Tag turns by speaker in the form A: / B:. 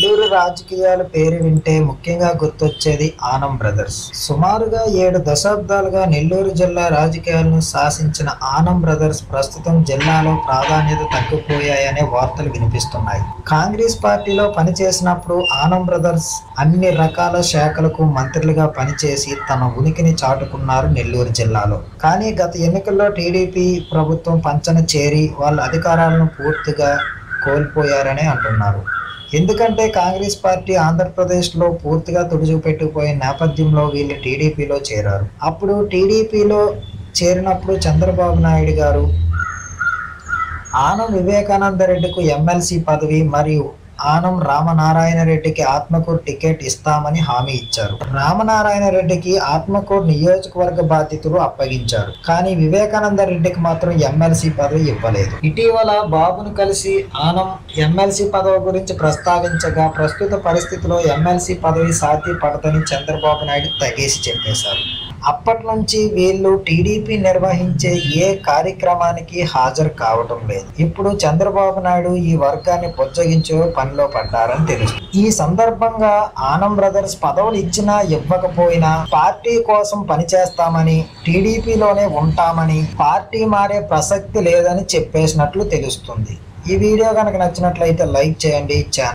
A: నెల్లూరు రాజకీయాల పేరు వింటే ముఖ్యంగా గుర్తొచ్చేది ఆనం బ్రదర్స్. సుమారుగా ఏడు దశాబ్దాలుగా నెల్లూరు జిల్లా రాజకీయాలను శాసించిన ఆనం బ్రదర్స్ ప్రస్తుతం జిల్లాలో ప్రాధాన్యత తగ్గిపోయాయనే వార్తలు వినిపిస్తున్నాయి. కాంగ్రెస్ పార్టీలో పనిచేసినప్పుడు ఆనం బ్రదర్స్ అన్ని రకాల శాఖలకు మంత్రులుగా పనిచేసి తన ఉనికిని చాటుకున్నారు నెల్లూరు జిల్లాలో. కానీ గత ఎన్నికల్లో టీడీపీ ప్రభుత్వం పంచన చేరి వాళ్ళ అధికారాలను పూర్తిగా కోల్పోయారనే అంటున్నారు. ఎందుకంటే కాంగ్రెస్ పార్టీ ఆంధ్రప్రదేశ్లో పూర్తిగా తుడిచిపెట్టుకుపోయే నేపథ్యంలో వీళ్ళు టీడీపీలో చేరారు. అప్పుడు టీడీపీలో చేరినప్పుడు చంద్రబాబు నాయుడు గారు ఆనం వివేకానంద రెడ్డికు ఎమ్మెల్సీ పదవి మరియు ఆనం రామనారాయణ రెడ్డికి ఆత్మకూరు టికెట్ ఇస్తామని హామీ ఇచ్చారు. రామనారాయణ రెడ్డికి ఆత్మకూరు నియోజకవర్గ బాధ్యతలు అప్పగించారు. కానీ వివేకానంద రెడ్డికి మాత్రం ఎమ్మెల్సీ పదవి ఇవ్వలేదు. ఇటీవల బాబును కలిసి ఆనం ఎమ్మెల్సీ పదవి గురించి ప్రస్తావించగా ప్రస్తుత పరిస్థితిలో ఎమ్మెల్సీ పదవి సాధ్యపడదని చంద్రబాబు నాయుడు తగేసి చెప్పేశారు. అప్పటి నుంచి వీళ్ళు టీడీపీ నిర్వహించే ఏ కార్యక్రమానికి హాజరు కావటం లేదు. ఇప్పుడు చంద్రబాబు నాయుడు ఈ వర్గాన్ని బుజ్జగించే పనిలో పడ్డారని తెలుస్తుంది. ఈ సందర్భంగా ఆనం బ్రదర్స్ పదవులు ఇచ్చినా ఇవ్వకపోయినా పార్టీ కోసం పనిచేస్తామని టీడీపీలోనే ఉంటామని పార్టీ మారే ప్రసక్తి లేదని చెప్పేసినట్లు తెలుస్తుంది. ఈ వీడియో కనుక నచ్చినట్లయితే లైక్ చేయండి ఛానల్